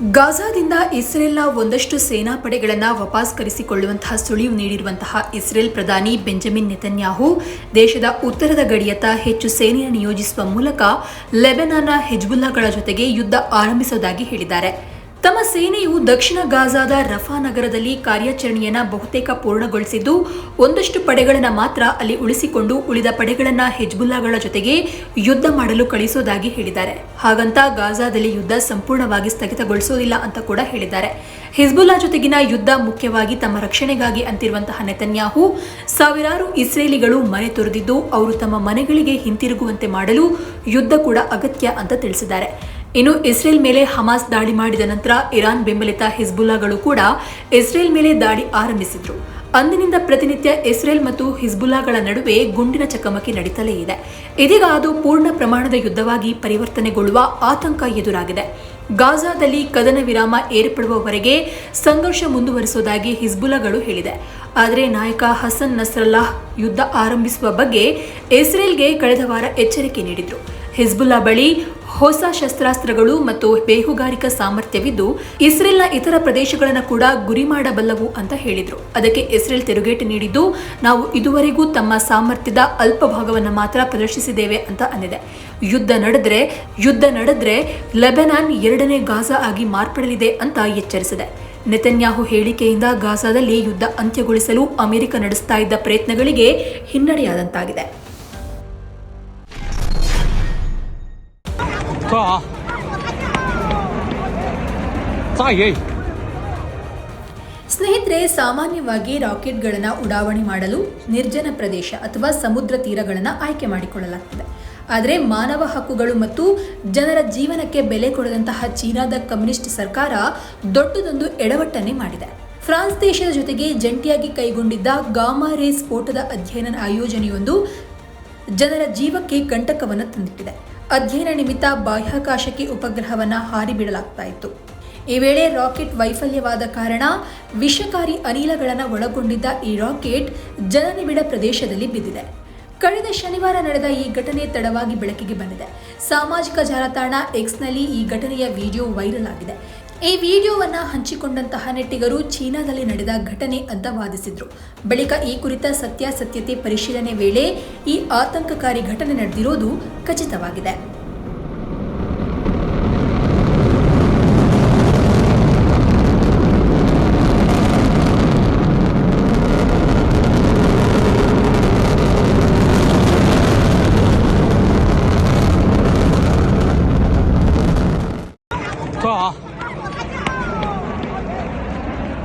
ಗಾಜಾದಿಂದ ಇಸ್ರೇಲ್ನ ಒಂದಷ್ಟು ಸೇನಾ ಪಡೆಗಳನ್ನು ವಾಪಸ್ ಕರೆಸಿಕೊಳ್ಳುವಂತಹ ಸುಳಿವು ನೀಡಿರುವಂತಹ ಇಸ್ರೇಲ್ ಪ್ರಧಾನಿ ಬೆಂಜಮಿನ್ ನೆತನ್ಯಾಹು ದೇಶದ ಉತ್ತರದ ಗಡಿಯತ್ತ ಹೆಚ್ಚು ಸೇನೆಯನ್ನು ನಿಯೋಜಿಸುವ ಮೂಲಕ ಲೆಬೆನಾನ್ನ ಹೆಜ್ಬುಲ್ಲಾಗಳ ಜೊತೆಗೆ ಯುದ್ಧ ಆರಂಭಿಸೋದಾಗಿ ಹೇಳಿದ್ದಾರೆ. ತಮ್ಮ ಸೇನೆಯು ದಕ್ಷಿಣ ಗಾಜಾದ ರಫಾ ನಗರದಲ್ಲಿ ಕಾರ್ಯಾಚರಣೆಯನ್ನು ಬಹುತೇಕ ಪೂರ್ಣಗೊಳಿಸಿದ್ದು, ಒಂದಷ್ಟು ಪಡೆಗಳನ್ನು ಮಾತ್ರ ಅಲ್ಲಿ ಉಳಿಸಿಕೊಂಡು ಉಳಿದ ಪಡೆಗಳನ್ನು ಹೆಜ್ಬುಲ್ಲಾಗಳ ಜೊತೆಗೆ ಯುದ್ಧ ಮಾಡಲು ಕಳಿಸೋದಾಗಿ ಹೇಳಿದ್ದಾರೆ. ಹಾಗಂತ ಗಾಜಾದಲ್ಲಿ ಯುದ್ಧ ಸಂಪೂರ್ಣವಾಗಿ ಸ್ಥಗಿತಗೊಳಿಸೋದಿಲ್ಲ ಅಂತ ಕೂಡ ಹೇಳಿದ್ದಾರೆ. ಹಿಜ್ಬುಲ್ಲಾ ಜೊತೆಗಿನ ಯುದ್ಧ ಮುಖ್ಯವಾಗಿ ತಮ್ಮ ರಕ್ಷಣೆಗಾಗಿ ಅಂತಿರುವಂತಹ ನೆತನ್ಯಾಹು, ಸಾವಿರಾರು ಇಸ್ರೇಲಿಗಳು ಮನೆ ತೊರೆದಿದ್ದು, ಅವರು ತಮ್ಮ ಮನೆಗಳಿಗೆ ಹಿಂತಿರುಗುವಂತೆ ಮಾಡಲು ಯುದ್ಧ ಕೂಡ ಅಗತ್ಯ ಅಂತ ತಿಳಿಸಿದ್ದಾರೆ. ಇನ್ನು ಇಸ್ರೇಲ್ ಮೇಲೆ ಹಮಾಸ್ ದಾಳಿ ಮಾಡಿದ ನಂತರ ಇರಾನ್ ಬೆಂಬಲಿತ ಹಿಜ್ಬುಲ್ಲಾಗಳು ಕೂಡ ಇಸ್ರೇಲ್ ಮೇಲೆ ದಾಳಿ ಆರಂಭಿಸಿದ್ರು. ಅಂದಿನಿಂದ ಪ್ರತಿನಿತ್ಯ ಇಸ್ರೇಲ್ ಮತ್ತು ಹಿಜ್ಬುಲ್ಲಾಗಳ ನಡುವೆ ಗುಂಡಿನ ಚಕಮಕಿ ನಡೀತಲೇ ಇದೆ. ಇದೀಗ ಅದು ಪೂರ್ಣ ಪ್ರಮಾಣದ ಯುದ್ಧವಾಗಿ ಪರಿವರ್ತನೆಗೊಳ್ಳುವ ಆತಂಕ ಎದುರಾಗಿದೆ. ಗಾಜಾದಲ್ಲಿ ಕದನ ವಿರಾಮ ಏರ್ಪಡುವವರೆಗೆ ಸಂಘರ್ಷ ಮುಂದುವರಿಸುವುದಾಗಿ ಹಿಜ್ಬುಲ್ಲಾಗಳು ಹೇಳಿದೆ. ಆದರೆ ನಾಯಕ ಹಸನ್ ನಸ್ರಲ್ಲಾಹ್ ಯುದ್ಧ ಆರಂಭಿಸುವ ಬಗ್ಗೆ ಇಸ್ರೇಲ್ಗೆ ಕಳೆದ ವಾರ ಎಚ್ಚರಿಕೆ ನೀಡಿದ್ರು. ಹಿಜ್ಬುಲ್ಲಾ ಬಳಿ ಹೊಸ ಶಸ್ತ್ರಾಸ್ತ್ರಗಳು ಮತ್ತು ಬೇಹುಗಾರಿಕಾ ಸಾಮರ್ಥ್ಯವಿದ್ದು, ಇಸ್ರೇಲ್ನ ಇತರ ಪ್ರದೇಶಗಳನ್ನು ಕೂಡ ಗುರಿ ಮಾಡಬಲ್ಲವು ಅಂತ ಹೇಳಿದರು. ಅದಕ್ಕೆ ಇಸ್ರೇಲ್ ತಿರುಗೇಟು ನೀಡಿದ್ದು, ನಾವು ಇದುವರೆಗೂ ತಮ್ಮ ಸಾಮರ್ಥ್ಯದ ಅಲ್ಪ ಭಾಗವನ್ನು ಮಾತ್ರ ಪ್ರದರ್ಶಿಸಿದ್ದೇವೆ ಅಂತ ಅಂದಿದೆ. ಯುದ್ಧ ನಡೆದ್ರೆ ಯುದ್ಧ ನಡೆದ್ರೆ ಲೆಬನಾನ್ ಎರಡನೇ ಗಾಜಾ ಆಗಿ ಮಾರ್ಪಡಲಿದೆ ಅಂತ ಎಚ್ಚರಿಸಿದೆ. ನೆತನ್ಯಾಹು ಹೇಳಿಕೆಯಿಂದ ಗಾಜಾದಲ್ಲಿ ಯುದ್ಧ ಅಂತ್ಯಗೊಳಿಸಲು ಅಮೆರಿಕ ನಡೆಸ್ತಾ ಇದ್ದ ಪ್ರಯತ್ನಗಳಿಗೆ ಹಿನ್ನಡೆಯಾದಂತಾಗಿದೆ. 자, 싸게. ಸ್ನೇಹಿತರೆ ಸಾಮಾನ್ಯವಾಗಿ ರಾಕೆಟ್ಗಳನ್ನು ಉಡಾವಣೆ ಮಾಡಲು ನಿರ್ಜನ ಪ್ರದೇಶ ಅಥವಾ ಸಮುದ್ರ ತೀರಗಳನ್ನು ಆಯ್ಕೆ ಮಾಡಿಕೊಳ್ಳಲಾಗ್ತದೆ ಆದರೆ ಮಾನವ ಹಕ್ಕುಗಳು ಮತ್ತು ಜನರ ಜೀವನಕ್ಕೆ ಬೆಲೆ ಕೊಡದಂತಹ ಚೀನಾದ ಕಮ್ಯುನಿಸ್ಟ್ ಸರ್ಕಾರ ದೊಡ್ಡದೊಂದು ಎಡವಟ್ಟನ್ನೇ ಮಾಡಿದೆ ಫ್ರಾನ್ಸ್ ದೇಶದ ಜೊತೆಗೆ ಜಂಟಿಯಾಗಿ ಕೈಗೊಂಡಿದ್ದ ಗಾಮಾ ರೇ ಸ್ಫೋಟದ ಅಧ್ಯಯನ ಆಯೋಜನೆಯೊಂದು ಜನರ ಜೀವಕ್ಕೆ ಕಂಟಕವನ್ನು ತಂದಿಟ್ಟಿದೆ ಅಧ್ಯಯನ ನಿಮಿತ್ತ ಬಾಹ್ಯಾಕಾಶಕ್ಕೆ ಉಪಗ್ರಹವನ್ನು ಹಾರಿಬಿಡಲಾಗ್ತಾ ಇತ್ತು ಈ ವೇಳೆ ರಾಕೆಟ್ ವೈಫಲ್ಯವಾದ ಕಾರಣ ವಿಷಕಾರಿ ಅನಿಲಗಳನ್ನು ಒಳಗೊಂಡಿದ್ದ ಈ ರಾಕೆಟ್ ಜನನಿಬಿಡ ಪ್ರದೇಶದಲ್ಲಿ ಬಿದ್ದಿದೆ. ಕಳೆದ ಶನಿವಾರ ನಡೆದ ಈ ಘಟನೆ ತಡವಾಗಿ ಬೆಳಕಿಗೆ ಬಂದಿದೆ. ಸಾಮಾಜಿಕ ಜಾಲತಾಣ ಎಕ್ಸ್ನಲ್ಲಿ ಈ ಘಟನೆಯ ವಿಡಿಯೋ ವೈರಲ್ ಆಗಿದೆ. ಈ ವಿಡಿಯೋವನ್ನ ಹಂಚಿಕೊಂಡಂತಹ ನೆಟ್ಟಿಗರು ಚೀನಾದಲ್ಲಿ ನಡೆದ ಘಟನೆ ಅಂತ ವಾದಿಸಿದ್ರು. ಬಳಿಕ ಈ ಕುರಿತ ಸತ್ಯಾಸತ್ಯತೆ ಪರಿಶೀಲನೆ ವೇಳೆ ಈ ಆತಂಕಕಾರಿ ಘಟನೆ ನಡೆದಿರೋದು ಖಚಿತವಾಗಿದೆ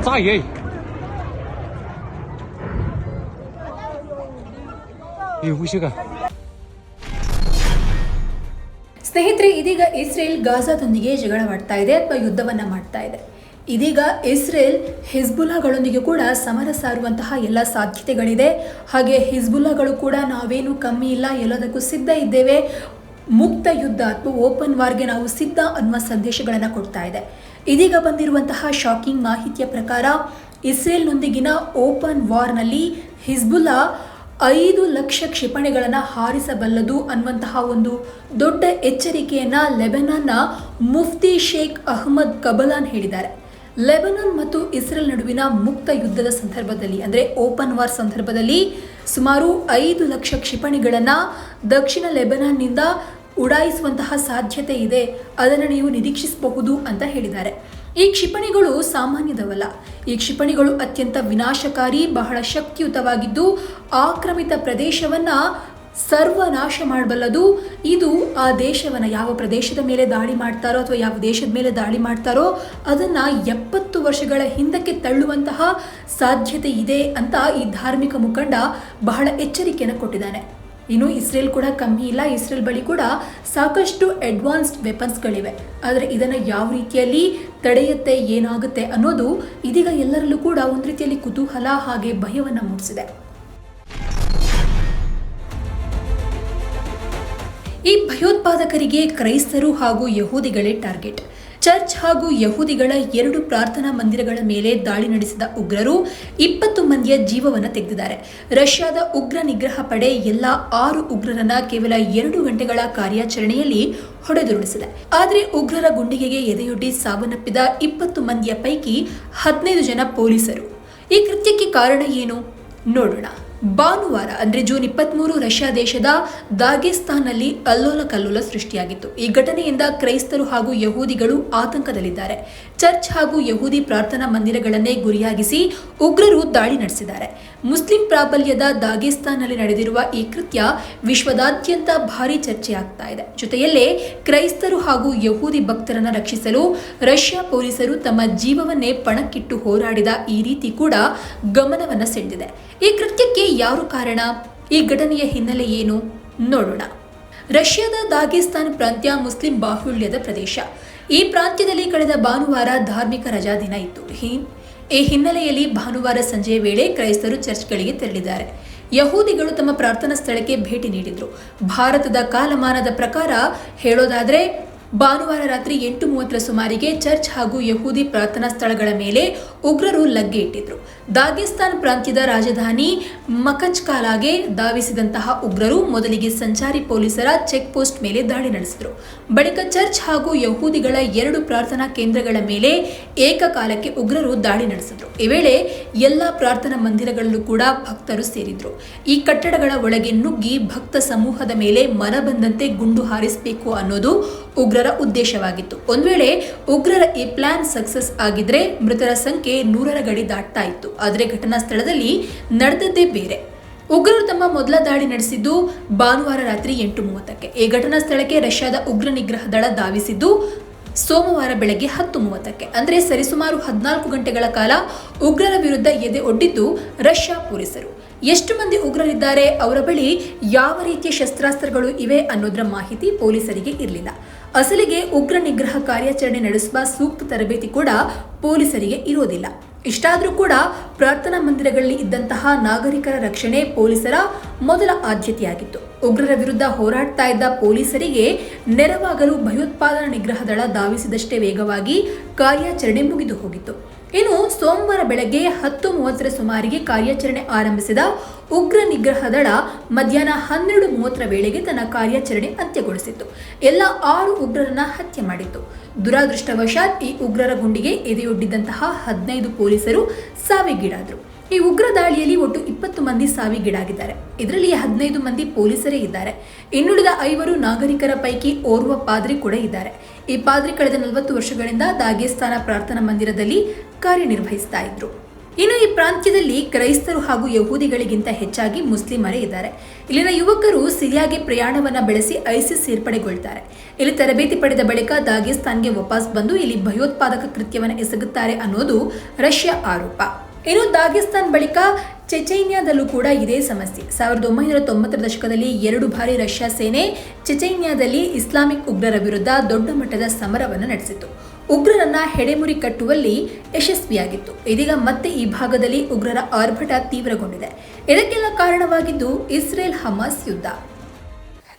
자, Ajej! ಈ ಸ್ನೇಹಿತರೆ, ಇದೀಗ ಇಸ್ರೇಲ್ ಗಾಜಾದೊಂದಿಗೆ ಜಗಳವಾಡ್ತಾ ಇದೆ ಅಥವಾ ಯುದ್ಧವನ್ನ ಮಾಡ್ತಾ ಇದೆ. ಇದೀಗ ಇಸ್ರೇಲ್ ಹಿಜ್ಬುಲ್ಲಾಗಳೊಂದಿಗೆ ಕೂಡ ಸಮರ ಸಾರುವಂತಹ ಎಲ್ಲ ಸಾಧ್ಯತೆಗಳಿದೆ. ಹಾಗೆ ಹಿಜ್ಬುಲ್ಲಾಗಳು ಕೂಡ ನಾವೇನು ಕಮ್ಮಿ ಇಲ್ಲ, ಎಲ್ಲದಕ್ಕೂ ಸಿದ್ಧ ಇದ್ದೇವೆ. ಮುಕ್ತ ಯುದ್ಧ ಅಥವಾ ಓಪನ್ ವಾರ್ಗೆ ನಾವು ಸಿದ್ಧ ಅನ್ನುವ ಸಂದೇಶಗಳನ್ನು ಕೊಡ್ತಾ ಇದೆ. ಇದೀಗ ಬಂದಿರುವಂತಹ ಶಾಕಿಂಗ್ ಮಾಹಿತಿಯ ಪ್ರಕಾರ ಇಸ್ರೇಲ್ನೊಂದಿಗಿನ ಓಪನ್ ವಾರ್ನಲ್ಲಿ ಹಿಜ್ಬುಲ್ಲಾ ಐದು ಲಕ್ಷ ಕ್ಷಿಪಣಿಗಳನ್ನು ಹಾರಿಸಬಲ್ಲದು ಅನ್ನುವಂತಹ ಒಂದು ದೊಡ್ಡ ಎಚ್ಚರಿಕೆಯನ್ನು ಲೆಬನಾನ್ನ ಮುಫ್ತಿ ಶೇಖ್ ಅಹ್ಮದ್ ಕಬಲಾನ್ ಹೇಳಿದ್ದಾರೆ. ಲೆಬನಾನ್ ಮತ್ತು ಇಸ್ರೇಲ್ ನಡುವಿನ ಮುಕ್ತ ಯುದ್ಧದ ಸಂದರ್ಭದಲ್ಲಿ, ಅಂದರೆ ಓಪನ್ ವಾರ್ ಸಂದರ್ಭದಲ್ಲಿ ಸುಮಾರು ಐದು ಲಕ್ಷ ಕ್ಷಿಪಣಿಗಳನ್ನು ದಕ್ಷಿಣ ಲೆಬನಾನ್ನಿಂದ ಉಡಾಯಿಸುವಂತಹ ಸಾಧ್ಯತೆ ಇದೆ, ಅದನ್ನು ನೀವು ನಿರೀಕ್ಷಿಸಬಹುದು ಅಂತ ಹೇಳಿದ್ದಾರೆ. ಈ ಕ್ಷಿಪಣಿಗಳು ಸಾಮಾನ್ಯದವಲ್ಲ. ಈ ಕ್ಷಿಪಣಿಗಳು ಅತ್ಯಂತ ವಿನಾಶಕಾರಿ, ಬಹಳ ಶಕ್ತಿಯುತವಾಗಿದ್ದು, ಆಕ್ರಮಿತ ಪ್ರದೇಶವನ್ನ ಸರ್ವನಾಶ ಮಾಡಬಲ್ಲದು. ಇದು ಆ ದೇಶವನ್ನು ಯಾವ ಪ್ರದೇಶದ ಮೇಲೆ ದಾಳಿ ಮಾಡ್ತಾರೋ ಅಥವಾ ಯಾವ ದೇಶದ ಮೇಲೆ ದಾಳಿ ಮಾಡ್ತಾರೋ, ಅದನ್ನು ಎಪ್ಪತ್ತು ವರ್ಷಗಳ ಹಿಂದಕ್ಕೆ ತಳ್ಳುವಂತಹ ಸಾಧ್ಯತೆ ಇದೆ ಅಂತ ಈ ಧಾರ್ಮಿಕ ಮುಖಂಡ ಬಹಳ ಎಚ್ಚರಿಕೆಯನ್ನು ಕೊಟ್ಟಿದ್ದಾನೆ. ಇನ್ನು ಇಸ್ರೇಲ್ ಕೂಡ ಕಮ್ಮಿ ಇಲ್ಲ. ಇಸ್ರೇಲ್ ಬಳಿ ಕೂಡ ಸಾಕಷ್ಟು ಅಡ್ವಾನ್ಸ್ಡ್ ವೆಪನ್ಸ್ಗಳಿವೆ ಆದರೆ ಇದನ್ನು ಯಾವ ರೀತಿಯಲ್ಲಿ ತಡೆಯುತ್ತೆ, ಏನಾಗುತ್ತೆ ಅನ್ನೋದು ಇದೀಗ ಎಲ್ಲರಲ್ಲೂ ಕೂಡ ಒಂದು ರೀತಿಯಲ್ಲಿ ಕುತೂಹಲ ಹಾಗೆ ಭಯವನ್ನು ಮೂಡಿಸಿದೆ. ಈ ಭಯೋತ್ಪಾದಕರಿಗೆ ಕ್ರೈಸ್ತರು ಹಾಗೂ ಯಹೂದಿಗಳೇ ಟಾರ್ಗೆಟ್. ಚರ್ಚ್ ಹಾಗೂ ಯಹೂದಿಗಳ ಎರಡು ಪ್ರಾರ್ಥನಾ ಮಂದಿರಗಳ ಮೇಲೆ ದಾಳಿ ನಡೆಸಿದ ಉಗ್ರರು ಇಪ್ಪತ್ತು ಮಂದಿಯ ಜೀವವನ್ನು ತೆಗೆದಿದ್ದಾರೆ. ರಷ್ಯಾದ ಉಗ್ರ ನಿಗ್ರಹ ಪಡೆ ಎಲ್ಲ ಆರು ಉಗ್ರರನ್ನ ಕೇವಲ ಎರಡು ಗಂಟೆಗಳ ಕಾರ್ಯಾಚರಣೆಯಲ್ಲಿ ಹೊಡೆದುರುಳಿಸಿದೆ. ಆದರೆ ಉಗ್ರರ ಗುಂಡಿಗೆಗೆ ಎದೆಯೊಡ್ಡಿ ಸಾವನ್ನಪ್ಪಿದ ಇಪ್ಪತ್ತು ಮಂದಿಯ ಪೈಕಿ ಹದಿನೈದು ಜನ ಪೊಲೀಸರು. ಈ ಕೃತ್ಯಕ್ಕೆ ಕಾರಣ ಏನು? ನೋಡೋಣ. ಭಾನುವಾರ, ಅಂದ್ರೆ ಜೂನ್ ಇಪ್ಪತ್ತ್ಮೂರು ರಷ್ಯಾ ದೇಶದ ದಾಗೆಸ್ತಾನ್ನಲ್ಲಿ ಅಲ್ಲೋಲ ಕಲ್ಲೋಲ ಸೃಷ್ಟಿಯಾಗಿತ್ತು. ಈ ಘಟನೆಯಿಂದ ಕ್ರೈಸ್ತರು ಹಾಗೂ ಯಹೂದಿಗಳು ಆತಂಕದಲ್ಲಿದ್ದಾರೆ. ಚರ್ಚ್ ಹಾಗೂ ಯಹೂದಿ ಪ್ರಾರ್ಥನಾ ಮಂದಿರಗಳನ್ನೇ ಗುರಿಯಾಗಿಸಿ ಉಗ್ರರು ದಾಳಿ ನಡೆಸಿದ್ದಾರೆ. ಮುಸ್ಲಿಂ ಪ್ರಾಬಲ್ಯದ ದಾಗಿಸ್ತಾನ್ನಲ್ಲಿ ನಡೆದಿರುವ ಈ ಕೃತ್ಯ ವಿಶ್ವದಾದ್ಯಂತ ಭಾರಿ ಚರ್ಚೆಯಾಗ್ತಾ ಇದೆ. ಜೊತೆಯಲ್ಲೇ ಕ್ರೈಸ್ತರು ಹಾಗೂ ಯಹೂದಿ ಭಕ್ತರನ್ನು ರಕ್ಷಿಸಲು ರಷ್ಯಾ ಪೊಲೀಸರು ತಮ್ಮ ಜೀವವನ್ನೇ ಪಣಕ್ಕಿಟ್ಟು ಹೋರಾಡಿದ ಈ ರೀತಿ ಕೂಡ ಗಮನವನ್ನು ಸೆಳೆದಿದೆ. ಈ ಕೃತ್ಯಕ್ಕೆ ಯಾರು ಕಾರಣ? ಈ ಘಟನೆಯ ಹಿನ್ನೆಲೆ ಏನು? ನೋಡೋಣ. ರಷ್ಯಾದ ದಾಗಿಸ್ತಾನ್ ಪ್ರಾಂತ್ಯ ಮುಸ್ಲಿಂ ಬಾಹುಳ್ಯದ ಪ್ರದೇಶ. ಈ ಪ್ರಾಂತ್ಯದಲ್ಲಿ ಕಳೆದ ಭಾನುವಾರ ಧಾರ್ಮಿಕ ರಜಾದಿನ ಇತ್ತು. ಹಿ- ಈ ಹಿನ್ನೆಲೆಯಲ್ಲಿ ಭಾನುವಾರ ಸಂಜೆ ವೇಳೆ ಕ್ರೈಸ್ತರು ಚರ್ಚ್ಗಳಿಗೆ ತೆರಳಿದ್ದಾರೆ. ಯಹೂದಿಗಳು ತಮ್ಮ ಪ್ರಾರ್ಥನಾ ಸ್ಥಳಕ್ಕೆ ಭೇಟಿ ನೀಡಿದ್ರು. ಭಾರತದ ಕಾಲಮಾನದ ಪ್ರಕಾರ ಹೇಳೋದಾದ್ರೆ ಭಾನುವಾರ ರಾತ್ರಿ ಎಂಟು ಮೂವತ್ತರ ಸುಮಾರಿಗೆ ಚರ್ಚ್ ಹಾಗೂ ಯಹೂದಿ ಪ್ರಾರ್ಥನಾ ಸ್ಥಳಗಳ ಮೇಲೆ ಉಗ್ರರು ಲಗ್ಗೆ ಇಟ್ಟಿದ್ರು. ದಾಗಿಸ್ತಾನ್ ಪ್ರಾಂತ್ಯದ ರಾಜಧಾನಿ ಮಕಚ್ಕಾಲಾಗೆ ಧಾವಿಸಿದಂತಹ ಉಗ್ರರು ಮೊದಲಿಗೆ ಸಂಚಾರಿ ಪೊಲೀಸರ ಚೆಕ್ ಪೋಸ್ಟ್ ಮೇಲೆ ದಾಳಿ ನಡೆಸಿದ್ರು. ಬಳಿಕ ಚರ್ಚ್ ಹಾಗೂ ಯಹೂದಿಗಳ ಎರಡು ಪ್ರಾರ್ಥನಾ ಕೇಂದ್ರಗಳ ಮೇಲೆ ಏಕಕಾಲಕ್ಕೆ ಉಗ್ರರು ದಾಳಿ ನಡೆಸಿದ್ರು. ಈ ವೇಳೆ ಎಲ್ಲ ಪ್ರಾರ್ಥನಾ ಮಂದಿರಗಳಲ್ಲೂ ಕೂಡ ಭಕ್ತರು ಸೇರಿದ್ರು. ಈ ಕಟ್ಟಡಗಳ ಒಳಗೆ ನುಗ್ಗಿ ಭಕ್ತ ಸಮೂಹದ ಮೇಲೆ ಮನ ಬಂದಂತೆ ಗುಂಡು ಹಾರಿಸಬೇಕು ಅನ್ನೋದು ಉಗ್ರರ ಉದ್ದೇಶವಾಗಿತ್ತು. ಒಂದು ವೇಳೆ ಉಗ್ರರ ಈ ಪ್ಲಾನ್ ಸಕ್ಸಸ್ ಆಗಿದ್ರೆ ಮೃತರ ಸಂಖ್ಯೆ ನೂರರ ಗಡಿ ದಾಟ್ತಾ ಇತ್ತು. ಆದರೆ ಘಟನಾ ಸ್ಥಳದಲ್ಲಿ ನಡೆದದ್ದೇ ಬೇರೆ. ಉಗ್ರರು ತಮ್ಮ ಮೊದಲ ದಾಳಿ ನಡೆಸಿದ್ದು ಭಾನುವಾರ ರಾತ್ರಿ ಎಂಟು ಮೂವತ್ತಕ್ಕೆ ಈ ಘಟನಾ ಸ್ಥಳಕ್ಕೆ ರಷ್ಯಾದ ಉಗ್ರ ನಿಗ್ರಹ ದಳ ಧಾವಿಸಿದ್ದು ಸೋಮವಾರ ಬೆಳಗ್ಗೆ ಹತ್ತು ಮೂವತ್ತಕ್ಕೆ ಅಂದರೆ ಸರಿಸುಮಾರು ಹದಿನಾಲ್ಕು ಗಂಟೆಗಳ ಕಾಲ ಉಗ್ರರ ವಿರುದ್ಧ ಎದೆ ಒಡ್ಡಿದ್ದು ರಷ್ಯಾ ಪೊಲೀಸರು. ಎಷ್ಟು ಮಂದಿ ಉಗ್ರರಿದ್ದಾರೆ ಅವರ ಬಳಿ ಯಾವ ರೀತಿಯ ಶಸ್ತ್ರಾಸ್ತ್ರಗಳು ಇವೆ ಅನ್ನೋದರ ಮಾಹಿತಿ ಪೊಲೀಸರಿಗೆ ಇರಲಿಲ್ಲ. ಅಸಲಿಗೆ ಉಗ್ರ ನಿಗ್ರಹ ಕಾರ್ಯಾಚರಣೆ ನಡೆಸುವ ಸೂಕ್ತ ತರಬೇತಿ ಕೂಡ ಪೊಲೀಸರಿಗೆ ಇರೋದಿಲ್ಲ. ಇಷ್ಟಾದರೂ ಕೂಡ ಪ್ರಾರ್ಥನಾ ಮಂದಿರಗಳಲ್ಲಿ ಇದ್ದಂತಹ ನಾಗರಿಕರ ರಕ್ಷಣೆ ಪೊಲೀಸರ ಮೊದಲ ಆದ್ಯತೆಯಾಗಿತ್ತು. ಉಗ್ರರ ವಿರುದ್ಧ ಹೋರಾಡ್ತಾ ಇದ್ದ ಪೊಲೀಸರಿಗೆ ನೆರವಾಗಲು ಭಯೋತ್ಪಾದನಾ ನಿಗ್ರಹ ದಳ ಧಾವಿಸಿದಷ್ಟೇ ವೇಗವಾಗಿ ಕಾರ್ಯಾಚರಣೆ ಮುಗಿದು ಹೋಗಿತ್ತು. ಇನ್ನು ಸೋಮವಾರ ಬೆಳಗ್ಗೆ ಹತ್ತು ಮೂವತ್ತರ ಸುಮಾರಿಗೆ ಕಾರ್ಯಾಚರಣೆ ಆರಂಭಿಸಿದ ಉಗ್ರ ನಿಗ್ರಹ ದಳ ಮಧ್ಯಾಹ್ನ ಹನ್ನೆರಡು ಮೂವತ್ತರ ವೇಳೆಗೆ ತನ್ನ ಕಾರ್ಯಾಚರಣೆ ಅಂತ್ಯಗೊಳಿಸಿತ್ತು. ಎಲ್ಲ ಆರು ಉಗ್ರರನ್ನ ಹತ್ಯೆ ಮಾಡಿತ್ತು. ದುರಾದೃಷ್ಟವಶಾತ್ ಈ ಉಗ್ರರ ಗುಂಡಿಗೆ ಎದೆಯೊಡ್ಡಿದ್ದಂತಹ ಹದಿನೈದು ಪೊಲೀಸರು ಸಾವಿಗೀಡಾದರು. ಈ ಉಗ್ರ ದಾಳಿಯಲ್ಲಿ ಒಟ್ಟು ಇಪ್ಪತ್ತು ಮಂದಿ ಸಾವಿಗೀಡಾಗಿದ್ದಾರೆ. ಇದರಲ್ಲಿ ಹದಿನೈದು ಮಂದಿ ಪೊಲೀಸರೇ ಇದ್ದಾರೆ. ಇನ್ನುಳಿದ ಐವರು ನಾಗರಿಕರ ಪೈಕಿ ಓರ್ವ ಪಾದ್ರಿ ಕೂಡ ಇದ್ದಾರೆ. ಈ ಪಾದ್ರಿ ಕಳೆದ ನಲವತ್ತು ವರ್ಷಗಳಿಂದ ದಾಗೇಸ್ತಾನ ಪ್ರಾರ್ಥನಾ ಮಂದಿರದಲ್ಲಿ ಕಾರ್ಯನಿರ್ವಹಿಸ್ತಾ ಇದ್ರು. ಇನ್ನು ಈ ಪ್ರಾಂತ್ಯದಲ್ಲಿ ಕ್ರೈಸ್ತರು ಹಾಗೂ ಯಹೂದಿಗಳಿಗಿಂತ ಹೆಚ್ಚಾಗಿ ಮುಸ್ಲಿಮರೇ ಇದ್ದಾರೆ. ಇಲ್ಲಿನ ಯುವಕರು ಸಿರಿಯಾಗೆ ಪ್ರಯಾಣವನ್ನ ಬೆಳೆಸಿ ಐಸಿಸ್ ಸೇರ್ಪಡೆಗೊಳ್ತಾರೆ ಇಲ್ಲಿ ತರಬೇತಿ ಪಡೆದ ಬಳಿಕ ದಾಗಿಸ್ತಾನ್ಗೆ ವಾಪಸ್ ಬಂದು ಇಲ್ಲಿ ಭಯೋತ್ಪಾದಕ ಕೃತ್ಯವನ್ನು ಎಸಗುತ್ತಾರೆ ಅನ್ನೋದು ರಷ್ಯಾ ಆರೋಪ. ಇನ್ನು ದಾಗಿಸ್ತಾನ್ ಬಳಿಕ ಚೆಚೈನ್ಯಾದಲ್ಲೂ ಕೂಡ ಇದೇ ಸಮಸ್ಯೆ. ಸಾವಿರದ ಒಂಬೈನೂರ ತೊಂಬತ್ತರ ದಶಕದಲ್ಲಿ ಎರಡು ಬಾರಿ ರಷ್ಯಾ ಸೇನೆ ಚೆಚೈನ್ಯಾದಲ್ಲಿ ಇಸ್ಲಾಮಿಕ್ ಉಗ್ರರ ವಿರುದ್ಧ ದೊಡ್ಡ ಮಟ್ಟದ ಸಮರವನ್ನು ನಡೆಸಿತು ಉಗ್ರರನ್ನ ಹೆಡೆಮುರಿ ಕಟ್ಟುವಲ್ಲಿ ಯಶಸ್ವಿಯಾಗಿತ್ತು. ಇದೀಗ ಮತ್ತೆ ಈ ಭಾಗದಲ್ಲಿ ಉಗ್ರರ ಆರ್ಭಟ ತೀವ್ರಗೊಂಡಿದೆ. ಇದಕ್ಕೆಲ್ಲ ಕಾರಣವಾಗಿದ್ದು ಇಸ್ರೇಲ್ ಹಮಾಸ್ ಯುದ್ಧ.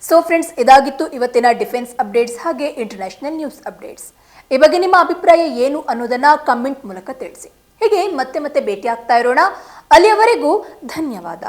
ಸೊ ಫ್ರೆಂಡ್ಸ್ ಇದಾಗಿತ್ತು ಇವತ್ತಿನ ಡಿಫೆನ್ಸ್ ಅಪ್ಡೇಟ್ಸ್ ಹಾಗೆ ಇಂಟರ್ನ್ಯಾಷನಲ್ ನ್ಯೂಸ್ ಅಪ್ಡೇಟ್ಸ್. ಈ ಬಗ್ಗೆ ನಿಮ್ಮ ಅಭಿಪ್ರಾಯ ಏನು ಅನ್ನೋದನ್ನ ಕಮೆಂಟ್ ಮೂಲಕ ತಿಳಿಸಿ. ಹೀಗೆ ಮತ್ತೆ ಮತ್ತೆ ಭೇಟಿ ಆಗ್ತಾ ಇರೋಣ? ಅಲ್ಲಿಯವರೆಗೂ ಧನ್ಯವಾದ.